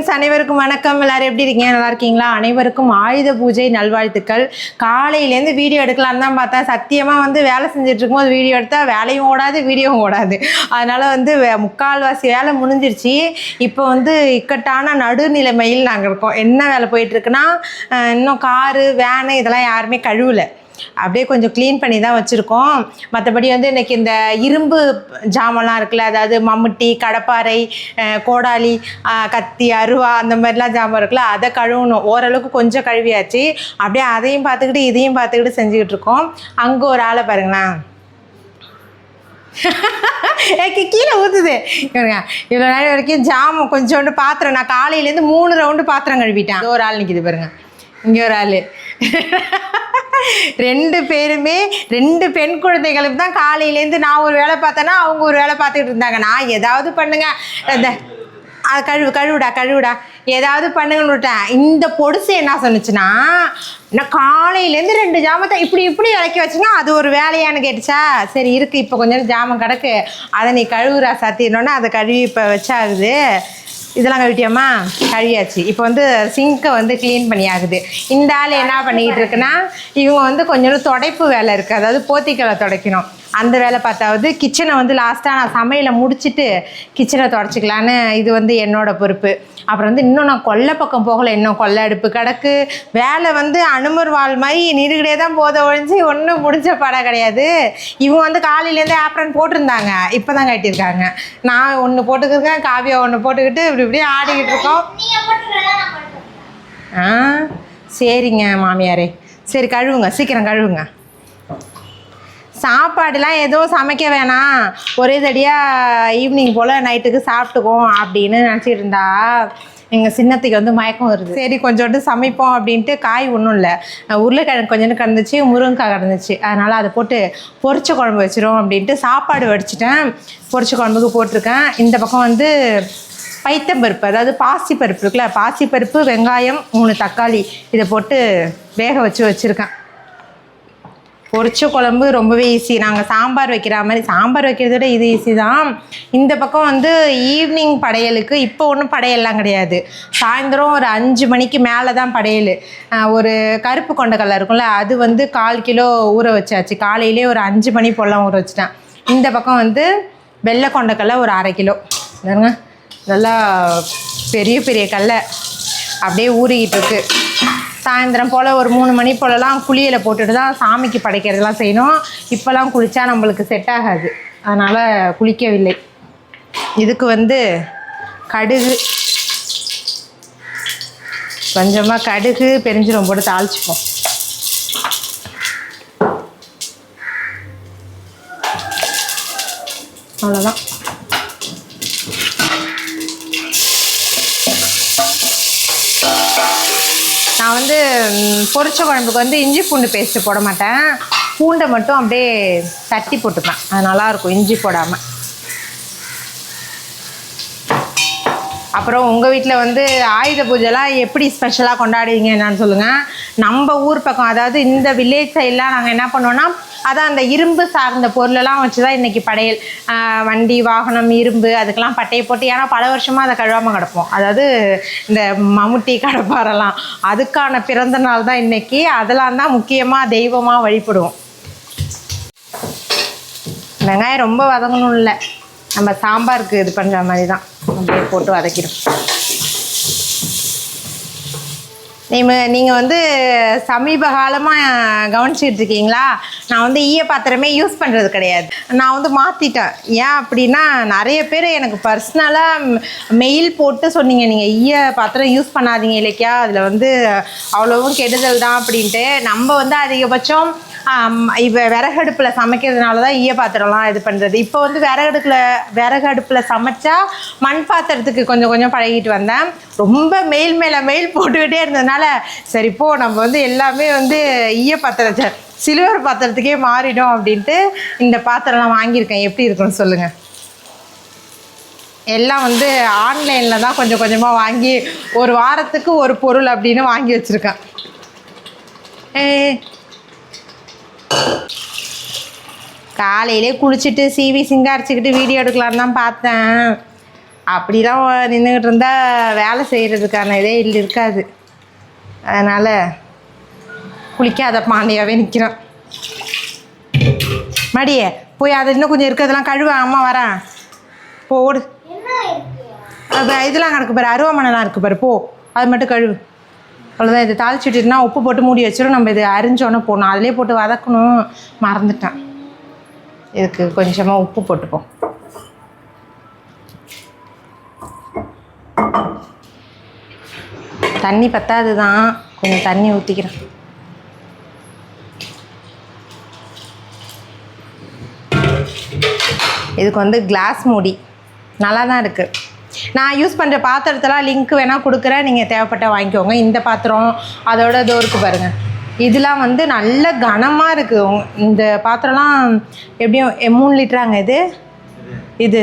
Friends அனைவருக்கும் வணக்கம். எல்லோரும் எப்படி இருக்கீங்க? நல்லா இருக்கீங்களா? அனைவருக்கும் ஆயுத பூஜை நல்வாழ்த்துக்கள். காலையிலேருந்து வீடியோ எடுக்கலான்னு தான் பார்த்தேன். சத்தியமாக வந்து வேலை செஞ்சுட்டு இருக்கும்போது வீடியோ எடுத்தால் வேலையும் ஓடாது வீடியோவும் ஓடாது. அதனால் வந்து வே- முக்கால்வாசி வேலை முடிஞ்சிருச்சு. இப்போ வந்து இக்கட்டான நடுநிலைமையில் நாங்கள் இருக்கோம். என்ன வேலை போயிட்டுருக்குன்னா இன்னும் காரு வேனு இதெல்லாம் யாருமே கழுவலை. அப்படியே கொஞ்சம் க்ளீன் பண்ணி தான் வச்சுருக்கோம். மற்றபடி வந்து இன்னைக்கு இந்த இரும்பு ஜாமான்லாம் இருக்குல்ல அதாவது மம்முட்டி கடப்பாறை கோடாலி கத்தி அருவா அந்த மாதிரிலாம் ஜாமான் இருக்குல்ல அதை கழுவணும். ஓரளவுக்கு கொஞ்சம் கழுவியாச்சு. அப்படியே அதையும் பார்த்துக்கிட்டு இதையும் பார்த்துக்கிட்டு செஞ்சுக்கிட்டு இருக்கோம். அங்கே ஒரு ஆளை பாருங்களேன். கீழே ஊற்றுது இவருங்க இவ்வளோ நாள் வரைக்கும் ஜாமம் கொஞ்சோண்டு பாத்திரம் நான் காலையிலேருந்து மூணு ரவுண்டு பாத்திரம் கழுவிட்டேன். ஒரு ஆள் நிற்கிது பாருங்க. இங்கே ஒரு ஆள். ரெண்டு பேருமே ரெண்டு பெண் குழந்தைகளுக்கு தான் காலையிலேருந்து நான் ஒரு வேலை பார்த்தேன்னா அவங்க ஒரு வேலை பார்த்துக்கிட்டு இருந்தாங்க. நான் ஏதாவது பண்ணுங்க. அந்த அது கழுவு கழுவுடா கழுவுடா. ஏதாவது பண்ணுங்கன்னு விட்டேன் இந்த பொடுசு என்ன சொன்னுச்சுன்னா நான் காலையிலேருந்து ரெண்டு ஜாமத்தை இப்படி இப்படி இறக்கி வச்சுன்னா அது ஒரு வேலையான்னு கேட்டுச்சா? சரி இருக்கு. இப்போ கொஞ்சம் நேரம் ஜாமம் கிடக்கு. அதை நீ கழுவுறா சத்தினோன்னே அதை கழுவி இப்போ வச்சாகுது. இதெல்லாம் கழுவிட்டியாம்மா கழியாச்சு இப்போ வந்து சிங்கை வந்து க்ளீன் பண்ணி ஆகுது. இந்த ஆள் என்ன பண்ணிக்கிட்டு இருக்குன்னா இவங்க வந்து கொஞ்சோண்டு துடைப்பு வேலை இருக்குது அதாவது போத்திக்கலை துடைக்கணும். அந்த வேலை பார்த்தாவது. கிச்சனை வந்து லாஸ்ட்டாக நான் சமையலை முடிச்சுட்டு கிச்சனை தொடச்சிக்கலான்னு இது வந்து என்னோட பொறுப்பு. அப்புறம் வந்து இன்னும் நான் கொல்லை பக்கம் போகலை. இன்னும் கொல்லை அடுப்பு கிடக்கு. வேலை வந்து அனுமர் வாழ் மாதிரி நிறுகிட்டே தான் போத ஒழிஞ்சு ஒன்றும் முடிஞ்ச படம் கிடையாது. இவங்க வந்து காலையிலேருந்தே ஆப்ரன் போட்டிருந்தாங்க. இப்போ தான் கட்டியிருக்காங்க. நான் ஒன்று போட்டுக்கிருக்கேன் காவியா ஒன்று போட்டுக்கிட்டு இப்படி இப்படி ஆடிக்கிட்டு இருக்கோம். ஆ சரிங்க மாமியாரே. சரி கழுவுங்க. சீக்கிரம் கழுவுங்க. சாப்பாடுலாம் எதுவும் சமைக்க வேணாம். ஒரே தடியாக ஈவினிங் போல் நைட்டுக்கு சாப்பிட்டுக்குவோம் அப்படின்னு நினச்சிட்டு இருந்தா எங்கள் சின்னத்துக்கு வந்து மயக்கம் வருது. சரி கொஞ்சோண்டு சமைப்போம் அப்படின்ட்டு காய் ஒன்றும் இல்லை. உருளைக்கிழங்கு கொஞ்சோண்டு கிடந்துச்சு முருங்கைக்காய் கிடந்துச்சு அதனால் அதை போட்டு பொரிச்ச குழம்பு வச்சிரும் அப்படின்ட்டு சாப்பாடு வடிச்சிட்டேன். பொரிச்ச குழம்புக்கு போட்டிருக்கேன். இந்த பக்கம் வந்து பைத்தம்பருப்பு அதாவது பாசி பருப்பு இருக்குல்ல பாசி பருப்பு வெங்காயம் மூணு தக்காளி இதை போட்டு வேக வச்சு வச்சுருக்கேன். பொரிச்ச குழம்பு ரொம்பவே ஈஸி நாங்கள் சாம்பார் வைக்கிற மாதிரி சாம்பார் வைக்கிறத விட இது ஈஸி தான். இந்த பக்கம் வந்து ஈவினிங் படையலுக்கு இப்போ ஒன்றும் படையல்லாம் கிடையாது. சாயந்தரம் ஒரு அஞ்சு மணிக்கு மேலே தான் படையல். ஒரு கருப்பு கொண்டக்கடலை இருக்கும்ல அது வந்து கால் கிலோ ஊற வச்சாச்சு. காலையிலே ஒரு அஞ்சு மணி போலாம் ஊற வச்சுட்டேன். இந்த பக்கம் வந்து வெள்ளை கொண்டக்கடலை ஒரு அரை கிலோ. பாருங்க நல்லா பெரிய பெரிய கடலை அப்படியே ஊறிக்கிட்டு இருக்குது சாயந்தரம் போல் ஒரு மூணு மணி போலலாம் குளியலை போட்டுட்டு தான் சாமிக்கு படைக்கிறதெல்லாம் செய்யணும். இப்போல்லாம் குளித்தா நம்மளுக்கு செட் ஆகாது. அதனால் குளிக்கவில்லை. இதுக்கு வந்து கடுகு. கொஞ்சமாக கடுகு பெருஞ்சீரகம் போட்டு தாளிச்சுப்போம். அவ்வளோதான் நான் வந்து பொரிச்ச குழம்புக்கு வந்து இஞ்சி பூண்டு பேஸ்ட்டு போட மாட்டேன். பூண்டை மட்டும் அப்படியே தட்டி போட்டுப்பேன். அது நல்லாயிருக்கும் இஞ்சி போடாமல் அப்புறம் உங்கள் வீட்டில் வந்து ஆயுத பூஜைலாம் எப்படி ஸ்பெஷலாக கொண்டாடுவீங்க என்னன்னு சொல்லுங்கள் நம்ம ஊர் பக்கம் அதாவது இந்த வில்லேஜ் சைட்லாம் நாங்கள் என்ன பண்ணுவோன்னா அதான் அந்த இரும்பு சார்ந்த பொருளெல்லாம் வச்சு தான் இன்றைக்கி படையல் வண்டி வாகனம் இரும்பு அதுக்கெல்லாம் பட்டையை போட்டு ஏன்னா பல வருஷமாக அதை கழுவாமல் கிடப்போம். அதாவது இந்த மம்முட்டி கடப்பாரெல்லாம் அதுக்கான பிறந்த நாள் தான் இன்றைக்கி அதெல்லாம் தான் முக்கியமாக தெய்வமாக வழிபடுவோம். வெங்காயம் ரொம்ப வதங்கணும் இல்லை நம்ம சாம்பாருக்கு இது பண்ணுற மாதிரி தான். அப்படியே போட்டு வதக்கிடும் நீங்கள் நீங்கள் வந்து சமீப காலமாக கவனிச்சிட்டு இருக்கீங்களா நான் வந்து ஈய பாத்திரமே யூஸ் பண்ணுறது கிடையாது. நான் வந்து மாற்றிட்டேன் ஏன் அப்படின்னா நிறைய பேர் எனக்கு பர்சனலாக மெயில் போட்டு சொன்னீங்க. நீங்கள் ஈய பாத்திரம் யூஸ் பண்ணாதீங்க இலக்கியா அதில் வந்து அவ்வளோவும் கெடுதல் தான் அப்படின்ட்டு. நம்ம வந்து அதிகபட்சம் இப்போ விறகடுப்பில் சமைக்கிறதுனால தான் ஈய பாத்திரம்லாம் இது பண்ணுறது இப்போ வந்து விறகடுப்பில் விறகு அடுப்பில் சமைச்சா மண் பாத்திரத்துக்கு கொஞ்சம் கொஞ்சம் பழகிட்டு வந்தேன். ரொம்ப மெயில் மேலே மெயில் போட்டுக்கிட்டே இருந்ததுனால சரி இப்போ நம்ம வந்து எல்லாமே வந்து ஈய பாத்திரத்தை சில்வர் பாத்திரத்துக்கே மாறிடும் அப்படின்ட்டு இந்த பாத்திரம்லாம் வாங்கியிருக்கேன். எப்படி இருக்குன்னு சொல்லுங்கள் எல்லாம் வந்து ஆன்லைனில் தான் கொஞ்சம் கொஞ்சமாக வாங்கி ஒரு வாரத்துக்கு ஒரு பொருள் அப்படின்னு வாங்கி வச்சுருக்கேன். ஏ காலையிலே குளிச்சுட்டு சிவி சிங்காரிச்சுக்கிட்டு வீடியோ எடுக்கலான்னு தான் பார்த்தேன். அப்படிலாம் நின்றுக்கிட்டு இருந்தால் வேலை செய்கிறதுக்கான இதே இல்லை இருக்காது. அதனால் குளிக்காத பாண்டியாவே நிற்கிறான் மடியே போய் அதை இன்னும் கொஞ்சம் இருக்கிறதெல்லாம் கழுவ அம்மா வரேன் போ ஓடு. இதெல்லாம் கிடக்கு பாரு அருவாமனைலாம் இருக்குது பாரு போ. அது மட்டும் கழுவு. அவ்வளோதான் இது தாளிச்சுட்டுனா உப்பு போட்டு மூடி வச்சிடும் நம்ம இது அரிஞ்சோன்னே போடணும். அதிலே போட்டு வதக்கணும். மறந்துட்டேன். இதுக்கு கொஞ்சமாக உப்பு போட்டுப்போம். தண்ணி பத்தாது தான் கொஞ்சம் தண்ணி ஊற்றிக்கிறேன் இதுக்கு வந்து கிளாஸ் மூடி. நல்லா தான் இருக்குது நான் யூஸ் பண்ணுற பாத்திரத்தெல்லாம் லிங்க் வேணால் கொடுக்குறேன். நீங்கள் தேவைப்பட்ட வாங்கிக்கோங்க. இந்த பாத்திரம் அதோட இருக்குது பாருங்கள் இதெல்லாம் வந்து நல்ல கனமாக இருக்குது இந்த பாத்திரம்லாம் எப்படியும் மூணு லிட்டராங்க இது? இது.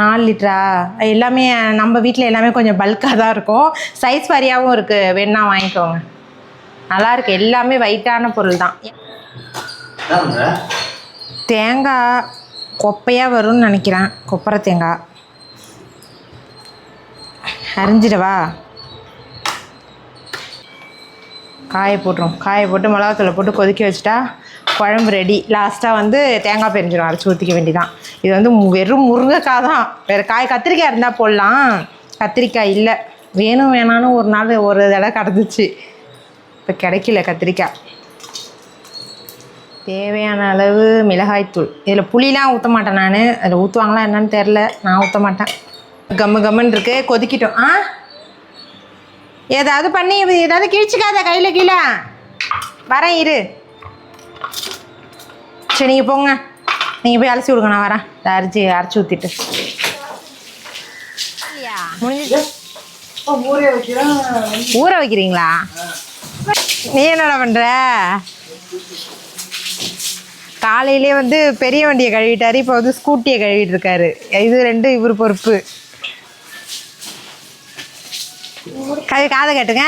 நாலு லிட்டரு எல்லாமே நம்ம வீட்டில் எல்லாமே கொஞ்சம் பல்காக தான் இருக்கும். சைஸ் வாரியாகவும் இருக்குது வேணா வாங்கிக்கோங்க. நல்லா இருக்கு. எல்லாமே வெயிட்டான பொருள் தான்? தேங்காய் கொப்பையாக வரும்னு நினைக்கிறேன். கொப்பரை தேங்காய். அரிஞ்சிடவா? காய போட்டுரும். காய போட்டு மிளகாத்தூளை போட்டு கொதிக்க வச்சுட்டா குழம்பு ரெடி லாஸ்ட்டாக வந்து தேங்காய் பெரிஞ்சிடும் அரைச்சி ஊற்றிக்க வேண்டியதான் இது வந்து வெறும் முருங்கைக்காய் தான். வேறு காய் கத்திரிக்காய் இருந்தால் போடலாம். கத்திரிக்காய் இல்லை. வேணும் வேணான்னு ஒரு நாள் ஒரு தடவை கிடந்துச்சு. இப்போ கிடைக்கல கத்திரிக்காய். தேவையான அளவு மிளகாய்த்தூள். இதில் புளிலாம் ஊற்ற மாட்டேன் நான். அதில் ஊற்றுவாங்களா என்னன்னு தெரில நான் ஊற்ற மாட்டேன். கம்மு கம்முன்னு இருக்கு. கொதிக்கிட்டோம். ஆ? ஏதாவது பண்ணி ஏதாவது கிழிச்சிக்காத கையில் கீழே. வரேன் இரு. சரி நீங்கள் போங்க. நீங்கள் போய் அலசி விடுங்க நான் வரேன். இதை அரைச்சி அரைச்சி ஊற்றிட்டு ஊற வைக்கிறீங்களா? நீ என்னடா பண்ணுற காலையிலே வந்து பெரிய வண்டியை கழுவிட்டாரு இப்போ வந்து ஸ்கூட்டியை கழுவிட்டு இருக்காரு. இது ரெண்டும் இவர் பொறுப்பு. கை காதை கட்டுங்க.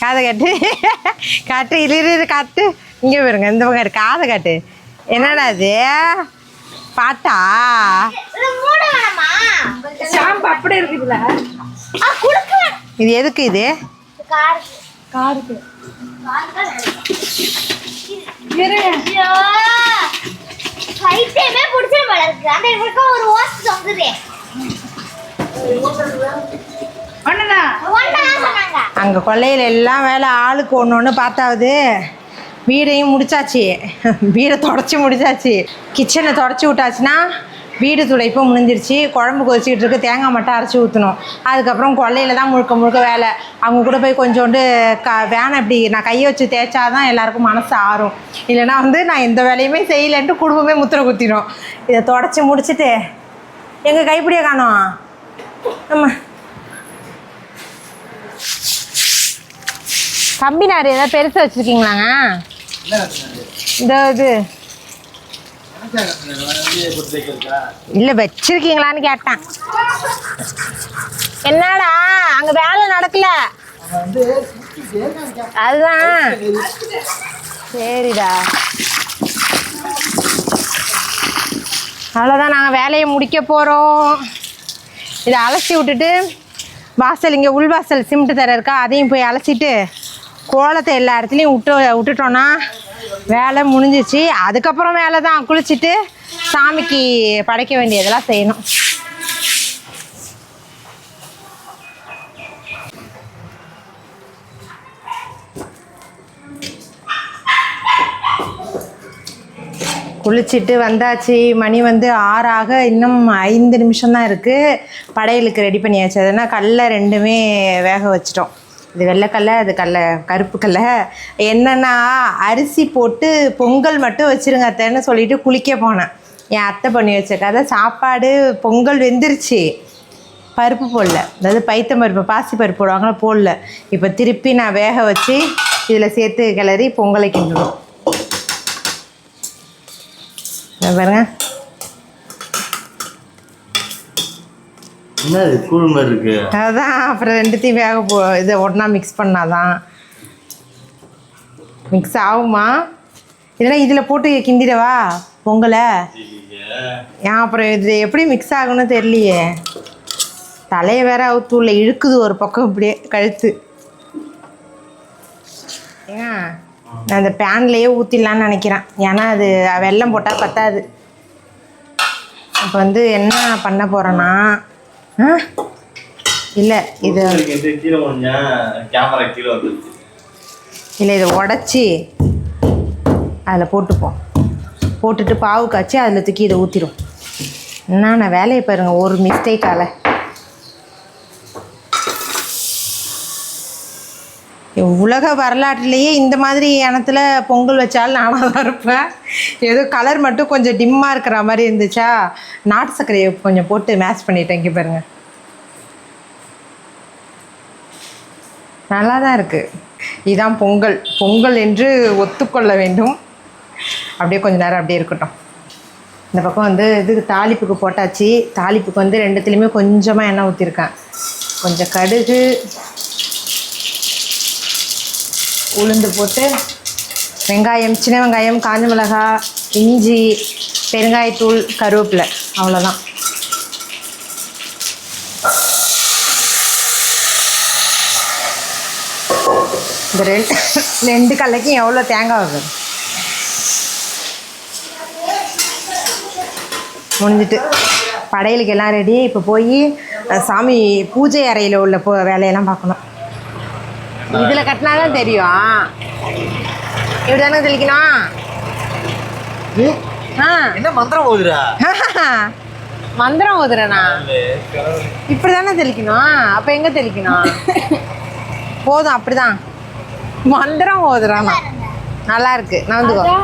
காதை கட்டு. காட்டு இரு இரு, இரு காட்டு. இங்கே பாருங்க இந்த பக்கம் காதை காட்டு. என்னடா இது? பாட்டா? ஷாம்பு அப்படியே இருக்குதுல இது எதுக்கு இது? காருக்கு. பைத்தியமே இருக்கு அந்த ஒரு ஒன்னதான் சொன்னாங்க அங்கே கொல்லையில் எல்லாம் வேலை ஆளுக்கு ஒன்று ஒன்று பார்த்தாவது. வீடையும் முடிச்சாச்சு. வீடை தொடச்சி முடிச்சாச்சு. கிச்சனை தொடச்சி விட்டாச்சுன்னா வீடு துடைப்பும் முடிஞ்சிருச்சு. குழம்பு கொதிச்சிக்கிட்டு இருக்கு. தேங்காய் மட்டும் அரைச்சி ஊற்றணும் அதுக்கப்புறம் கொல்லையில் தான் முழுக்க முழுக்க வேலை. அவங்க கூட போய் கொஞ்சோண்டு க வேனை இப்படி நான் கையை வச்சு தேய்ச்சாதான் எல்லாருக்கும் மனசு ஆறும். இல்லைன்னா வந்து நான் எந்த வேலையுமே செய்யலைன்ட்டு குடும்பமே முத்திரை குத்திடும் இதை தொடச்சி முடிச்சுட்டு எங்கள் கைப்பிடியை காணோம்? நம்ம கம்பி நார் ஏதாவது பெருசாக வச்சுருக்கீங்களாங்க? இந்த இது? இல்லை வச்சிருக்கீங்களான்னு கேட்டேன். என்னடா அங்கே வேலை நடக்கல. அதுதான். சரிடா. அவ்வளோதான் நாங்கள் வேலையை முடிக்க போகிறோம் இதை அலசி விட்டுட்டு வாசல் இங்கே உள்வாசல் சிமெண்ட் தர இருக்கா? அதையும் போய் அலசிட்டு கோலத்தை எல்லா இடத்துலையும் விட்டு விட்டுட்டோன்னா வேலை முடிஞ்சிச்சு. அதுக்கப்புறம் வேலை தான் குளிச்சுட்டு சாமிக்கு படைக்க வேண்டியதெல்லாம் செய்யணும். குளிச்சுட்டு வந்தாச்சு. மணி வந்து ஆறாக இன்னும் ஐந்து நிமிஷம் தான் இருக்குது படையலுக்கு ரெடி பண்ணியாச்சு. அதுனா கடல ரெண்டுமே வேக வச்சிட்டோம். இது வெள்ளைக்கல்ல அது கடல கருப்பு கடல என்னென்னா அரிசி போட்டு பொங்கல் மட்டும் வச்சிருங்க அத்தைன்னு சொல்லிட்டு குளிக்க போனேன். என் அத்தை பண்ணி வச்ச கதை சாப்பாடு பொங்கல் வெந்துருச்சு. பருப்பு போடல. அதாவது பைத்தம் பருப்பு பாசி பருப்பு போடுவாங்களா போடல. இப்போ திருப்பி நான் வேக வச்சு இதில் சேர்த்து கிளறி பொங்கலை கிண்டணும் இதை பாருங்க. அதான் அப்புறம் ரெண்டுத்தையும் வேக போ இதை ஒன்றா மிக்ஸ் பண்ணாதான். மிக்ஸ் ஆகுமா? இதெல்லாம் இதில் போட்டு கிண்டிடவா? பொங்கலை. ஏன் அப்புறம் இது எப்படி மிக்ஸ் ஆகும்னு தெரியலையே. தலையை வேற அவுத்து உள்ள இழுக்குது ஒரு பக்கம் இப்படியே கழுத்து. ஏன்? நான் அந்த பேன்லேயே ஊற்றிடலான்னு நினைக்கிறேன். ஏன்னா அது வெல்லம் போட்டால் பத்தாது. இப்போ வந்து என்ன பண்ண போகிறேன்னா இல்லை இது இல்லை இதை உடச்சி அதில் போட்டுப்போம் போட்டுட்டு பாவு காய்ச்சி அதில் தூக்கி இதை ஊற்றிடும் என்னென்ன வேலையை பாருங்க ஒரு மிஸ்டேக்கால உலக வரலாற்றிலேயே இந்த மாதிரி இனத்தில் பொங்கல் வச்சாலும் நானாக தான் இருப்பேன். ஏதோ கலர் மட்டும் கொஞ்சம் டிம்மாக இருக்கிற மாதிரி இருந்துச்சா? நாட்டு சர்க்கரையை கொஞ்சம் போட்டு மேட்ச் பண்ணிட்டேன் இங்கே பாருங்க. நல்லா தான் இருக்குது இதுதான் பொங்கல். பொங்கல் என்று ஒத்துக்கொள்ள வேண்டும். அப்படியே கொஞ்சம் நேரம் அப்படியே இருக்கட்டும். இந்த பக்கம் வந்து இதுக்கு தாளிப்புக்கு போட்டாச்சு. தாளிப்புக்கு வந்து ரெண்டுத்துலேயுமே கொஞ்சமாக எண்ணெய் ஊற்றிருக்கேன் கொஞ்சம் கடுகு உளுந்து போட்டு வெங்காயம் சின்ன வெங்காயம் காஞ்ச மிளகாய் இஞ்சி பெருங்காயத்தூள் கருவேப்பிலை. அவ்வளோதான் இந்த ரெண்டு ரெண்டு கல்லைக்கும் எவ்வளோ தேங்காய் வருது முடிஞ்சிட்டு. படையலுக்கு எல்லாம் ரெடி இப்போ போய் சாமி பூஜை அறையில் உள்ள போ வேலையெல்லாம் பார்க்கணும். இதில் கட்டினா தான் தெரியும் இப்படி தானே தெளிக்கணும் என்ன மந்திரம் ஓதுறா? மந்திரம் ஓதுறேண்ணா இப்படி தானே தெளிக்கணும்? அப்போ எங்கே தெளிக்கணும்? போதும் அப்படிதான். மந்திரம் ஓதுறானா நல்லா இருக்கு. நந்துக்கோ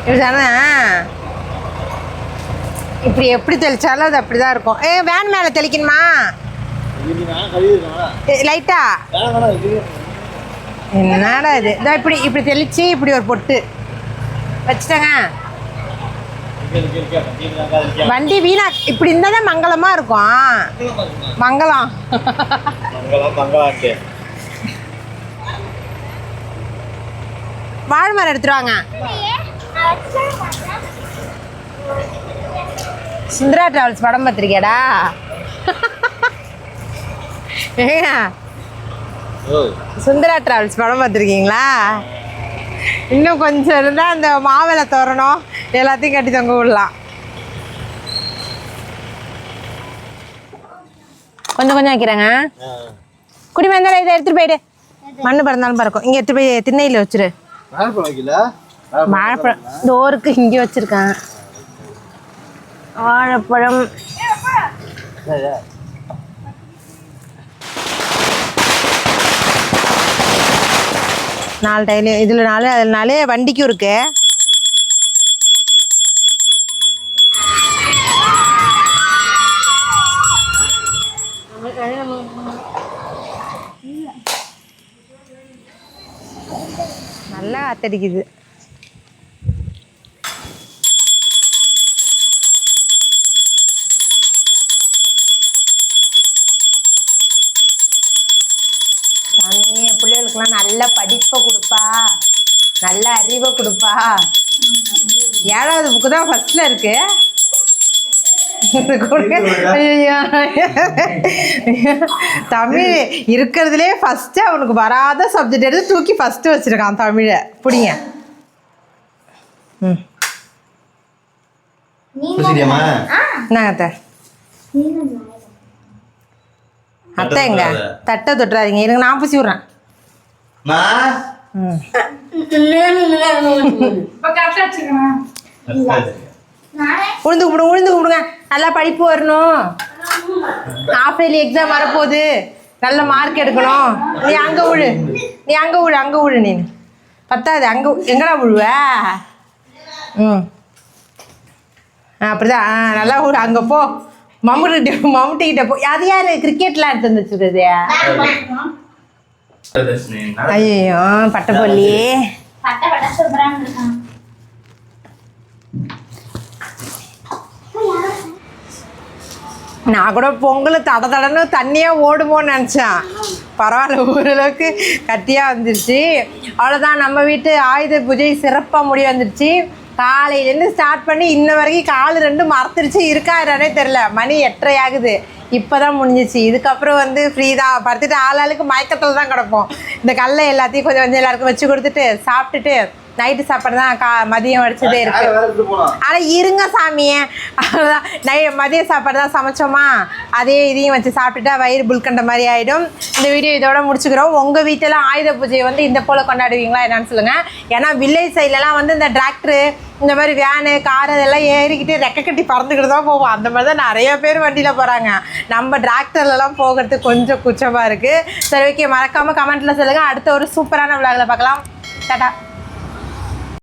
இப்படிதானே? இப்படி எப்படி தெளிச்சாலும் அது அப்படிதான் இருக்கும். ஏ வேன் மேலே தெளிக்கணுமா? லைட்டா. என்னடா இது? இதோ இப்படி இப்படி தெளிச்சு இப்படி ஒரு பொட்டு. வச்சுட்டேங்க. வண்டி வீணா இப்படி இருந்தால் மங்களமா இருக்கும். மங்களம். அங்கெல்லாம் வாழை மரம் எடுத்துருவாங்க சுந்தரா டிராவல்ஸ் படம் பார்த்துருக்கியாடா? ஏங்க சுந்தரா டிராவல்ஸ் படம் பார்த்துருக்கீங்களா? இன்னும் கொஞ்சம் இருந்தால் அந்த மாவிளை தோரணம் எல்லாத்தையும் கட்டி தொங்க விடலாம். கொஞ்சம் கொஞ்சம் வைக்கிறேங்க. குடிமை இருந்தாலும் இதை எடுத்துகிட்டு போயிடு. மண்ணு பிறந்தாலும் பறக்கும். இங்கே எடுத்துகிட்டு போய் திண்ணையில் வச்சிரு. வாழைப்பழம் டோருக்கு இங்கே வச்சுருக்கேன். வாழைப்பழம். நாலு டைலு இதில் நாலு அதில் நாலு வண்டிக்கும் இருக்கு. நல்லா அத்தடிக்குது. நல்ல படிப்பை கொடுப்பா. நல்ல அறிவை கொடுப்பா. ஏழாவது புக்கு தான் ஃபர்ஸ்ட்ல இருக்கு. தமிழ் இருக்கிறதுலே ஃபர்ஸ்ட் அவனுக்கு வராத சப்ஜெக்ட் எடுத்து தூக்கி ஃபர்ஸ்ட் வச்சிருக்கான் தமிழை. பிடிங்க. ம். அத்தை. அத்தை எங்க? தட்டை தொட்டுறாதீங்க. இருங்க நான் பூசி விட்றேன். வச்சுக்கணும் உளுந்து கும்பிடுங்க உளுந்து கும்பிடுங்க. நல்லா படிப்பு வரணும். ஹாஃப் இயர்லி எக்ஸாம் வரப்போகுது. நல்ல மார்க் எடுக்கணும். நீ அங்கே விழு நீ அங்கே விழு அங்கே விழு நீ பத்தாது அங்கே எங்கடா விழுவ ம். ஆ அப்படிதான். ஆ நல்லா விழு அங்கே போ. மம்முட்டி மம்முட்டிக்கிட்ட போ. அது யார்? கிரிக்கெட்லாம் எடுத்து வந்து வச்சுருக்குது ஐயோ பட்டப்பள்ளி பட்ட நான் கூட பொங்கல் தட தடன்னு தண்ணியாக ஓடுமோன்னு நினச்சேன். பரவாயில்ல ஓரளவுக்கு கட்டியாக வந்துருச்சு. அவ்வளோதான் நம்ம வீட்டு ஆயுத பூஜை சிறப்பாக முடிய வந்துருச்சு. காலையிலேருந்து ஸ்டார்ட் பண்ணி இன்ன வரைக்கும் காலு ரெண்டும் மறத்துருச்சு இருக்கா என்னன்னே தெரில மணி எட்டரை ஆகுது இப்போ தான் முடிஞ்சிச்சு. இதுக்கப்புறம் வந்து ஃப்ரீ தான். படுத்துட்டு ஆளாளுக்கு மயக்கத்தில் தான் கிடப்போம். இந்த கல்லை எல்லாத்தையும் கொஞ்சம் கொஞ்சம் எல்லாருக்கும் வச்சு கொடுத்துட்டு சாப்பிட்டுட்டு நைட்டு சாப்பாடு தான் கா மதியம் வடிச்சதே இருக்கு. அட இருங்க சாமியே அவ்வளோதான் நை மதிய சாப்பாடு தான் சமைச்சோமா? அதே இதையும் வச்சு சாப்பிட்டுட்டா வயிறு புல்கண்ட மாதிரி ஆகிடும் இந்த வீடியோ இதோட முடிச்சுக்கிறோம். உங்கள் வீட்டிலலாம் ஆயுத பூஜையை வந்து இந்த போல் கொண்டாடுவீங்களா என்னன்னு சொல்லுங்கள் ஏன்னா வில்லேஜ் சைட்லலாம் வந்து இந்த டிராக்டரு இந்த மாதிரி வேனு கார் அதெல்லாம் ஏறிக்கிட்டு ரெக்க கட்டி பறந்துக்கிட்டு தான் போவோம். அந்த மாதிரி தான் நிறைய பேர் வண்டியில் போகிறாங்க நம்ம டிராக்டர்லலாம் போகிறதுக்கு கொஞ்சம் குச்சமாக இருக்குது சரி ஓகே மறக்காமல் கமெண்ட்டில் சொல்லுங்கள் அடுத்த ஒரு சூப்பரான விழாவில் பார்க்கலாம். டாடா.